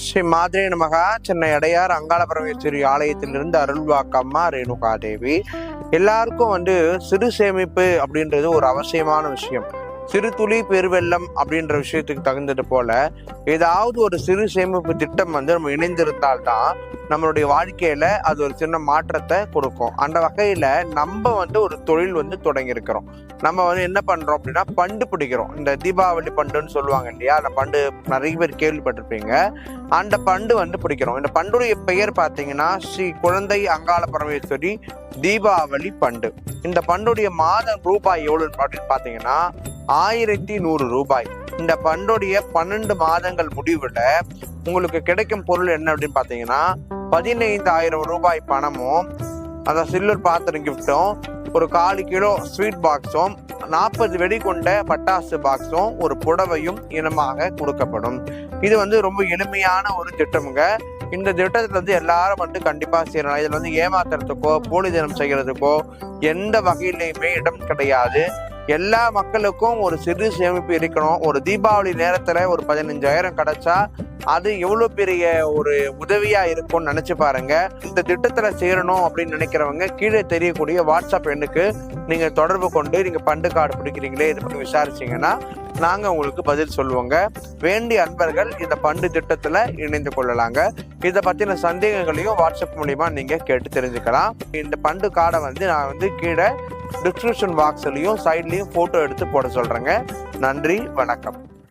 ஸ்ரீ மாதிரி நமகா. சென்னை அடையார் அங்காள பரமேஸ்வரி ஆலயத்திலிருந்து அருள்வாக்கம்மா ரேணுகா தேவி எல்லாருக்கும் வந்து சிறு சேமிப்பு அப்படின்றது ஒரு அவசியமான விஷயம். சிறு துளி பெருவெள்ளம் அப்படின்ற விஷயத்துக்கு தகுந்தது போல ஏதாவது ஒரு சிறு சேமிப்பு திட்டம் வந்து நம்ம இணைந்திருந்தால்தான் நம்மளுடைய வாழ்க்கையில அது ஒரு சின்ன மாற்றத்தை கொடுக்கும். அந்த வகையில நம்ம வந்து ஒரு தொழில் வந்து தொடங்கியிருக்கிறோம். நம்ம வந்து என்ன பண்றோம் அப்படின்னா பண்டு பிடிக்கிறோம். இந்த தீபாவளி பண்டுன்னு சொல்லுவாங்க இல்லையா? அந்த பண்டு நிறைய பேர் கேள்விப்பட்டிருப்பீங்க. அந்த பண்டு வந்து பிடிக்கிறோம். இந்த பண்டுடைய பெயர் பார்த்தீங்கன்னா ஸ்ரீ குழந்தை அங்காள பரமேஸ்வரி தீபாவளி பண்டு. இந்த பண்டுடைய மாதம் ரூபாய் எவ்வளவு அப்படின்னு பார்த்தீங்கன்னா ஆயிரத்தி நூறு ரூபாய். இந்த பண்டுடைய பன்னெண்டு மாதங்கள் முடிவுல உங்களுக்கு கிடைக்கும் பொருள் என்ன அப்படின்னு பார்த்தீங்கன்னா பதினைந்தாயிரம் ரூபாய் பணமும் அந்த சில்வர் பாத்திரம் கிஃப்ட்டும் ஒரு காலு கிலோ ஸ்வீட் பாக்ஸும் நாற்பது வெடி கொண்ட பட்டாசு பாக்ஸும் ஒரு புடவையும் இனமாக கொடுக்கப்படும். இது வந்து ரொம்ப எளிமையான ஒரு திட்டமுங்க. இந்த திட்டத்தில் வந்து எல்லாரும் வந்து கண்டிப்பாக சேரலாம் இதில் வந்து ஏமாத்துறதுக்கோ போலி தினம் செய்கிறதுக்கோ எந்த வகையிலையுமே இடம் கிடையாது. எல்லா மக்களுக்கும் ஒரு சிறு சேமிப்பு இருக்கணும். ஒரு தீபாவளி நேரத்தில் ஒரு பதினஞ்சாயிரம் கிடைச்சா அது எவ்வளவு பெரிய ஒரு உதவியா இருக்கும்னு நினைச்சு பாருங்க. இந்த திட்டத்துல சேரணும் அப்படின்னு நினைக்கிறவங்க கீழே தெரியக்கூடிய வாட்ஸ்அப் எண்ணுக்கு நீங்க தொடர்பு கொண்டு நீங்க பண்டு கார்டு பிடிக்கிறீங்களே இது பற்றி விசாரிச்சீங்கன்னா நாங்க உங்களுக்கு பதில் சொல்லுவோங்க. வேண்டிய அன்பர்கள் இந்த பண்டு திட்டத்துல இணைந்து கொள்ளலாங்க. இதை பத்தின சந்தேகங்களையும் வாட்ஸ்அப் மூலியமா நீங்க கேட்டு தெரிஞ்சுக்கலாம். இந்த பண்டு கார்டை வந்து நான் வந்து கீழே டிஸ்கிரிப்ஷன் பாக்ஸ்லயும் சைட்லயும் போட்டோ எடுத்து போட சொல்றேங்க. நன்றி வணக்கம்.